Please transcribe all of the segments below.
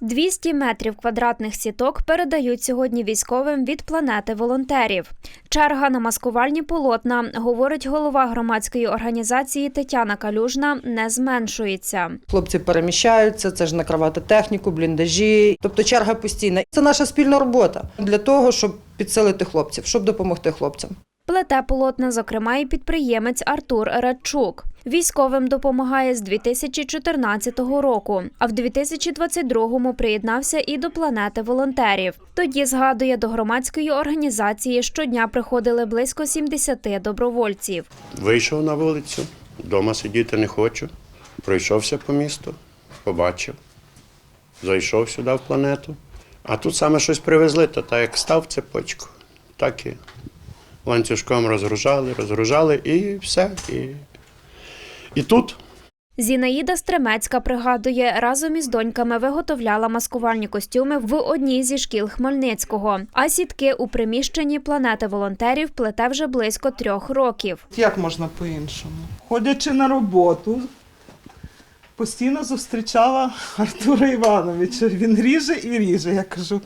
200 метрів квадратних сіток передають сьогодні військовим від планети волонтерів. Черга на маскувальні полотна, говорить голова громадської організації Тетяна Калюжна, не зменшується. Хлопці переміщаються, це ж накривати техніку, бліндажі. Тобто черга постійна. Це наша спільна робота для того, щоб підсилити хлопців, щоб допомогти хлопцям. Плете полотна, зокрема, і підприємець Артур Радчук. Військовим допомагає з 2014 року, а в 2022-му приєднався і до планети волонтерів. Тоді згадує до громадської організації щодня приходили близько 70 добровольців. Вийшов на вулицю, вдома сидіти не хочу. Пройшовся по місту, побачив, зайшов сюди в планету. А тут саме щось привезли, то так як став цепочку, так і ланцюжком розгружали, розгружали і все. І, і тут Зінаїда Стремецька пригадує, разом із доньками виготовляла маскувальні костюми в одній зі шкіл Хмельницького. А сітки у приміщенні планети волонтерів плете вже близько трьох років. Як можна по-іншому? Ходячи на роботу, постійно зустрічала Артура Івановича. Він ріже і ріже. Я кажу,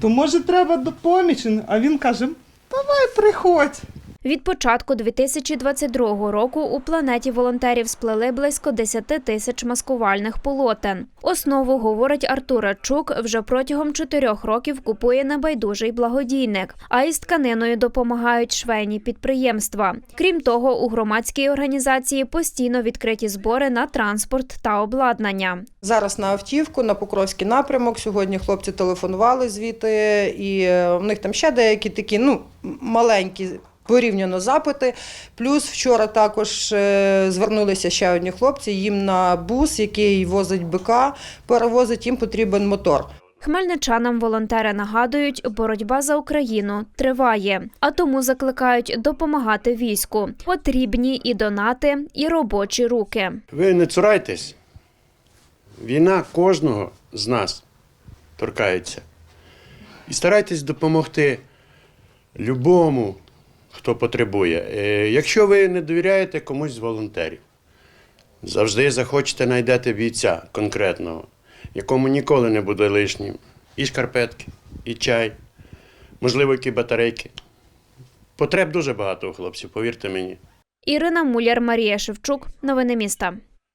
то може треба допоміч? А він каже, давай приходь. Від початку 2022 року у планеті волонтерів сплели близько 10 тисяч маскувальних полотен. Основу, говорить Артур Радчук, вже протягом чотирьох років купує небайдужий благодійник, а із тканиною допомагають швейні підприємства. Крім того, у громадській організації постійно відкриті збори на транспорт та обладнання. Зараз на автівку, на Покровський напрямок. Сьогодні хлопці телефонували звідти, і е, в них там ще деякі такі ну, маленькі. Порівняно запити. Плюс вчора також е, звернулися ще одні хлопці. Їм на бус, який возить БК, перевозить, їм потрібен мотор. Хмельничанам волонтери нагадують, боротьба за Україну триває, а тому закликають допомагати війську. Потрібні і донати, і робочі руки. ви не цурайтесь. Війна кожного з нас торкається. І старайтесь допомогти любому, хто потребує. Е, Якщо ви не довіряєте комусь з волонтерів, завжди захочете знайдете бійця конкретного, якому ніколи не буде лишнім. І шкарпетки, і чай, можливо, які батарейки. Потреб дуже багато у хлопців, повірте мені. Ірина Муляр, Марія Шевчук. Новини міста.